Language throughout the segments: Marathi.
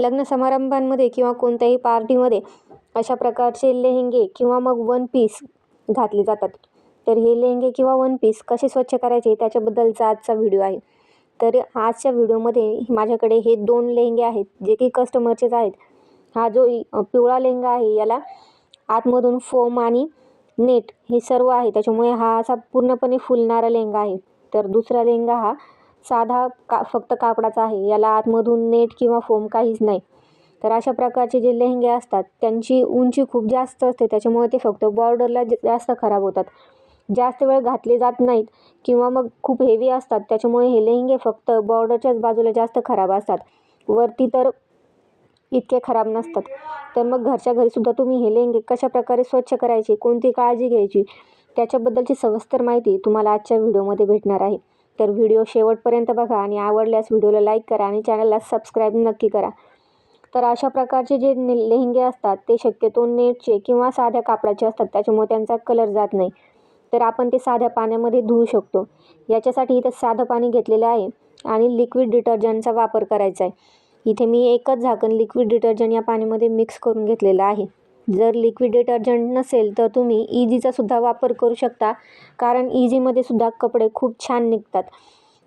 लग्न समारंभांमध्ये किंवा कोणत्याही पार्टीमध्ये अशा प्रकारचे लेहेंगे किंवा मग वन पीस घातले जातात. तर हे लेहेंगे किंवा वन पीस कसे स्वच्छ करायचे त्याच्याबद्दलचा आजचा व्हिडिओ आहे. तर आजच्या व्हिडिओमध्ये माझ्याकडे हे दोन लेहेंगे आहेत जे की कस्टमरचेच आहेत. हा जो पिवळा लेहंगा आहे याला आतमधून फोम आणि नेट हे सर्व आहे. त्याच्यामुळे हा असा पूर्णपणे फुलणारा लेहंगा आहे. तर दुसरा लेहंगा हा साधा का फक्त कापडाचा आहे. याला आतमधून नेट किंवा फोम काहीच नाही. तर अशा प्रकारचे जे लेहंगे असतात त्यांची उंची खूप जास्त असते. त्याच्यामुळे ते फक्त बॉर्डरला जास्त खराब होतात. जास्त वेळ घातले जात नाहीत किंवा मग खूप हेवी असतात. त्याच्यामुळे हे लेहंगे फक्त बॉर्डरच्याच बाजूला जास्त खराब असतात. वरती तर इतके खराब नसतात. तर मग घरच्या घरीसुद्धा तुम्ही हे लेहंगे कशाप्रकारे स्वच्छ करायचे कोणती काळजी घ्यायची त्याच्याबद्दलची सविस्तर माहिती तुम्हाला आजच्या व्हिडिओमध्ये भेटणार आहे. तर व्हिडिओ शेवटपर्यंत बघा आणि आवडल्यास व्हिडिओला लाईक करा आणि चॅनलला सबस्क्राईब नक्की करा. तर अशा प्रकारचे जे लेहंगे असतात ते शक्यतो नेटचे किंवा साध्या कापडाचे असतात त्याच्यामुळे त्यांचा कलर जात नाही. तर आपण ते साध्या पाण्यामध्ये धुवू शकतो. याच्यासाठी इथं साधं पाणी घेतलेलं आहे आणि लिक्विड डिटर्जंटचा वापर करायचा आहे. इथे मी एकच झाकण लिक्विड डिटर्जंट या पाण्यामध्ये मिक्स करून घेतलेलं आहे. जर लिक्विड डिटर्जंट नसेल तर तुम्ही इझीचा सुद्धा वापर करू शकता. कारण इझीमध्ये सुद्धा कपडे खूप छान निघतात.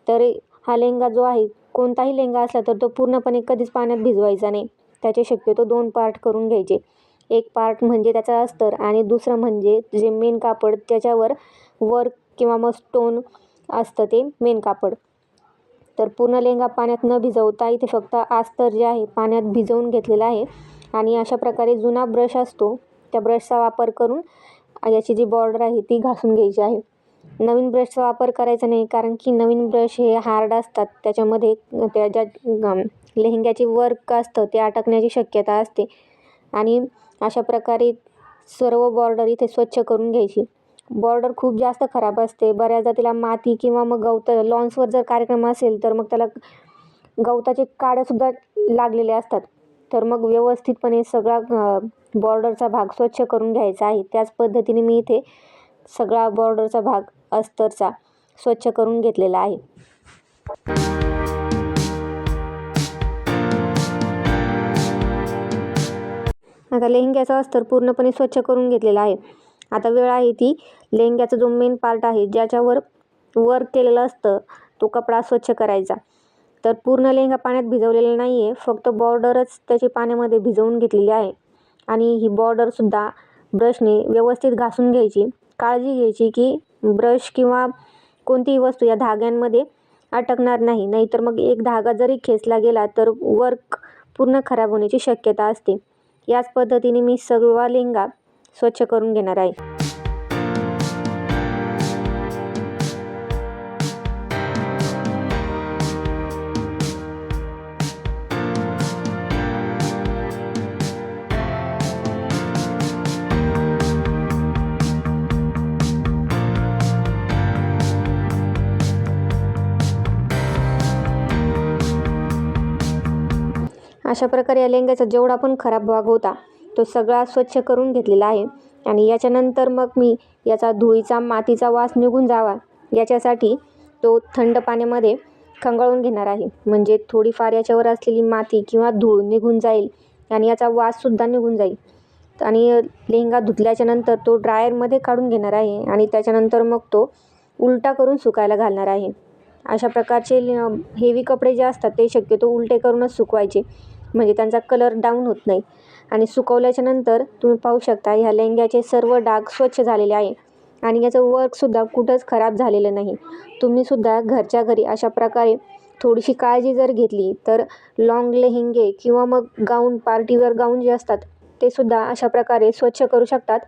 तर हा लेहंगा जो आहे कोणताही लेहंगा असला तर तो पूर्णपणे कधीच पाण्यात भिजवायचा नाही. त्याचे शक्यतो दोन पार्ट करून घ्यायचे. एक पार्ट म्हणजे त्याचा अस्तर आणि दुसरं म्हणजे जे मेन कापड त्याच्यावर वर्क किंवा मग स्टोन असतं ते मेन कापड. तर पूर्ण लेहंगा पाण्यात न भिजवता इथे फक्त अस्तर जे आहे पाण्यात भिजवून घेतलेलं आहे. आणि अशा प्रकारे जुना ब्रश असतो त्या ब्रशचा वापर करून याची जी बॉर्डर आहे ती घासून घ्यायची आहे. नवीन ब्रशचा वापर करायचा नाही कारण की नवीन ब्रश हे हार्ड असतात. त्याच्यामध्ये त्या ज्या लेहंग्याचे वर्क असतं ते अटकण्याची शक्यता असते. आणि अशा प्रकारे सर्व बॉर्डर इथे स्वच्छ करून घ्यायची. बॉर्डर खूप जास्त खराब असते. बऱ्याचदा तिला माती किंवा मग गवत लॉन्सवर जर कार्यक्रम असेल तर मग त्याला गवताचे काड्यासुद्धा लागलेले असतात. तर मग व्यवस्थितपणे सगळा बॉर्डरचा भाग स्वच्छ करून घ्यायचा आहे. त्याच पद्धतीने मी इथे सगळा बॉर्डरचा भाग अस्तरचा स्वच्छ करून घेतलेला आहे. आता लेहंग्याचा अस्तर पूर्णपणे स्वच्छ करून घेतलेला आहे. आता वेळ आहे ती लेहंग्याचा जो मेन पार्ट आहे ज्याच्यावर वर्क केलेलं असतं तो कपडा स्वच्छ करायचा. तर पूर्ण लेहंगा पाण्यात भिजवलेला नाही आहे फक्त बॉर्डरच त्याची पाण्यामध्ये भिजवून घेतलेली आहे. आणि ही बॉर्डरसुद्धा ब्रशने व्यवस्थित घासून घ्यायची. काळजी घ्यायची की ब्रश किंवा कोणतीही वस्तू या धाग्यांमध्ये अटकणार नाही. नाहीतर मग एक धागा जरी खेचला गेला तर वर्क पूर्ण खराब होण्याची शक्यता असते. याच पद्धतीने मी सगळा लेहंगा स्वच्छ करून घेणार आहे. अशा प्रकारे या लेहंग्याचा जेवढा पण खराब भाग होता तो सगळा स्वच्छ करून घेतलेला आहे. आणि याच्यानंतर मग मी याचा धुळीचा मातीचा वास निघून जावा याच्यासाठी तो थंड पाण्यामध्ये खंगाळून घेणार आहे. म्हणजे थोडीफार याच्यावर असलेली माती किंवा धूळ निघून जाईल आणि याचा वाससुद्धा निघून जाईल. आणि लेहंगा धुतल्याच्या नंतर तो ड्रायरमध्ये काढून घेणार आहे आणि त्याच्यानंतर मग तो उलटा करून सुकायला घालणार आहे. अशा प्रकारचे हेवी कपडे जे असतात ते शक्यतो उलटे करूनच सुकवायचे. म्हणजे त्यांचा कलर डाऊन होत नाही. आणि सुकवल्याच्या नंतर तुम्ही पाहू शकता ह्या लेहंग्याचे सर्व डाग स्वच्छ झालेले आहे. आणि याचं वर्कसुद्धा कुठंच खराब झालेलं नाही. तुम्हीसुद्धा घरच्या घरी अशा प्रकारे थोडीशी काळजी जर घेतली तर लाँग लेहेंगे किंवा मग गाऊन पार्टीवेअर गाऊन जे असतात ते सुद्धा अशा प्रकारे स्वच्छ करू शकतात.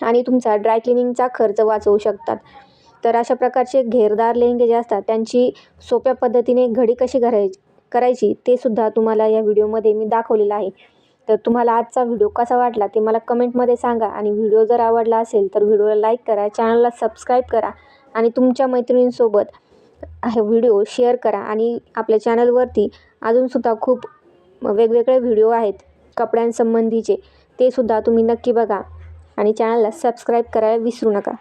आणि तुमचा ड्राय क्लिनिंगचा खर्च वाचवू शकतात. तर अशा प्रकारचे घेरदार लेहंगे जे असतात त्यांची सोप्या पद्धतीने घडी कशी करायची करायची ते सुद्धा तुम्हाला या व्हिडिओमध्ये मी दाखवलेलं आहे. तर तुम्हाला आजचा व्हिडिओ कसा वाटला ते मला कमेंटमध्ये सांगा आणि व्हिडिओ जर आवडला असेल तर व्हिडिओला लाईक करा चॅनलला सबस्क्राईब करा आणि तुमच्या मैत्रिणींसोबत हा व्हिडिओ शेअर करा आणि आपल्या चॅनलवरती अजूनसुद्धा खूप वेगवेगळे व्हिडिओ आहेत कपड्यांसंबंधीचे ते सुद्धा तुम्ही नक्की बघा आणि चॅनलला सबस्क्राईब करायला विसरू नका.